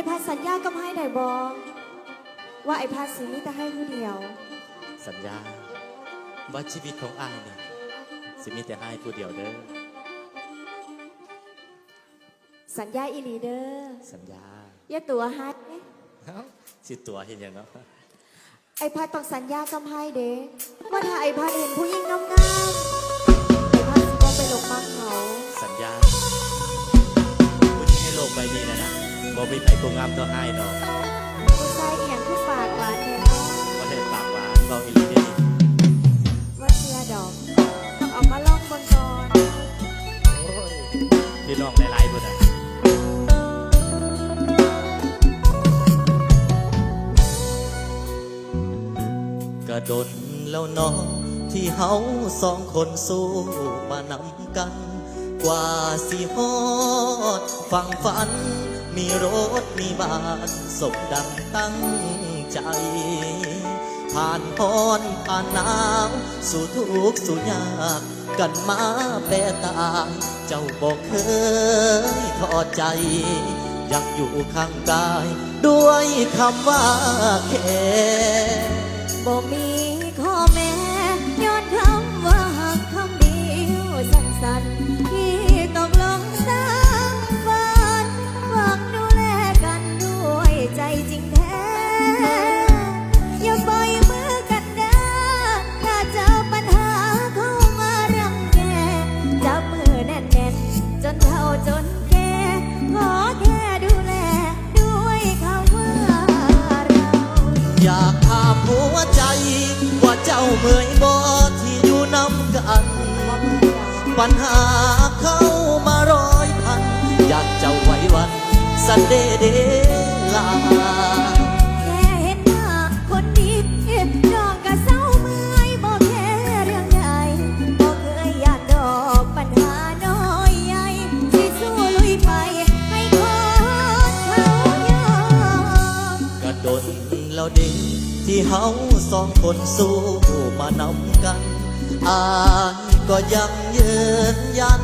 อ้พัดสัญญากับให้ได้บอว่าไอ้พัดสิมีแต่ให้ผู้เดียว สัญญาว่าชีวิตของอายเนี่ยสิมีแต่อายผู้เดียวเด้อสัญญาอีหลีเดอร์สัญญาอย่าตัวให้เอ้าสิตัวเห็นยังเนาะไอ้พัดต้องสัญญากับให้เด้ว่าถ้าไอ้พัดเห็นผู้หญิงงามๆไอ้พัดสิบ่ไปหลงมักเขา สัญญาผู้ที่ให้โลกใบนี้นะนะ บ่มีใครคงงามเท่าอายดอกผู้ชายเอียงขึ้นปากหวานแล้วบ่ได้ปากหวานเราอีหลีเด้ว่าเชียดอกต้องเอามาลองบนก่อนโอ้ยพี่น้องหลายๆพุ่นน่ะกระดนแล้วเน้องที่เฮาสองคนสู้มานำกัน กว่าสิฮอดฝั่งฝัน มีรถมีบ้านสมดังตั้งใจ ผ่านพรผ่านหนาวสู่ทุกข์สู่ยากกันมาแปรตายเจ้าบอกเคยทอดใจ ยังอยู่ข้างกาย ด้วยคำว่าแค่บ่มีข้อแม้ อยากถามหัวใจ ว่าเจ้าเมื่อยบ่ที่อยู่น้ำกัน ปัญหาเข้ามาร้อยพัน อยากเจ้าไว้วันสันเดเดลา แล้วเด็กที่เฮาสองคนสู้มานำกันอายก็ยังยืนยัน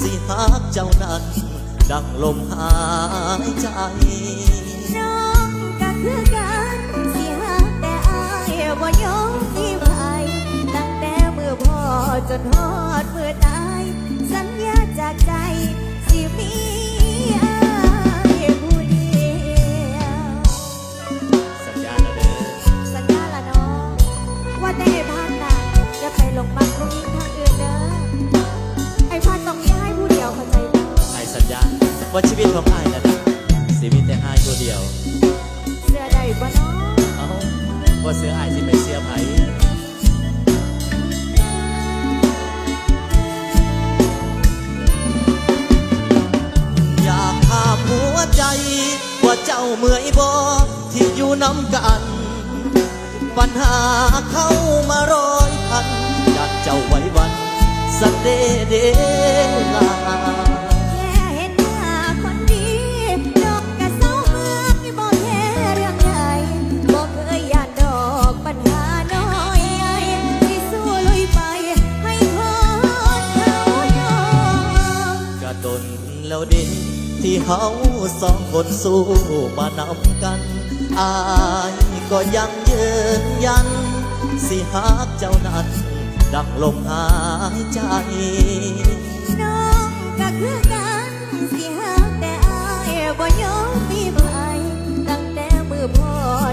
สิหากเจ้านั้น ดังลมหายใจน้องก็คือกันสิหักแต่อายบ่ยอมที่ไปตั้งแต่เมื่อพ่อจนฮอดเมื่อตาย สัญญาจากใจสิมีายตัวเดียว เสื้อใดบ่น้องเอ้าว่าเสือไอ้ายสิไปเสียไผอยากถามหัวใจ ว่าเจ้าเมื่อยบ่ที่อยู่น้ำกัน ปัญหาเข้ามาร้อยพันอยากเจ้าไว้วันสันเดเดลา แล้วเด็กที่เฮาสองคนสู้มานำกัน อายก็ยังยืนยัน สิหากเจ้านั้น ดังลมหายใจ น้องก็คือกัน สิหักแต่อายบ่ยอมมีภัยตั้งแต่มือพ่อ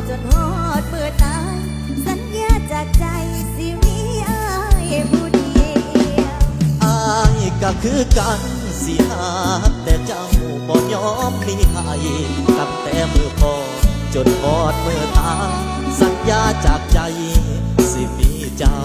จนฮอดมือตาย สัญญาจากใจสิมีอายผู้เดียวอายก็คือกัน สิหาแต่เจ้าบ่ยอมมีให้ตั้งแต่มือพอจนพอดมือตาสัญญาจากใจสิมีเจ้า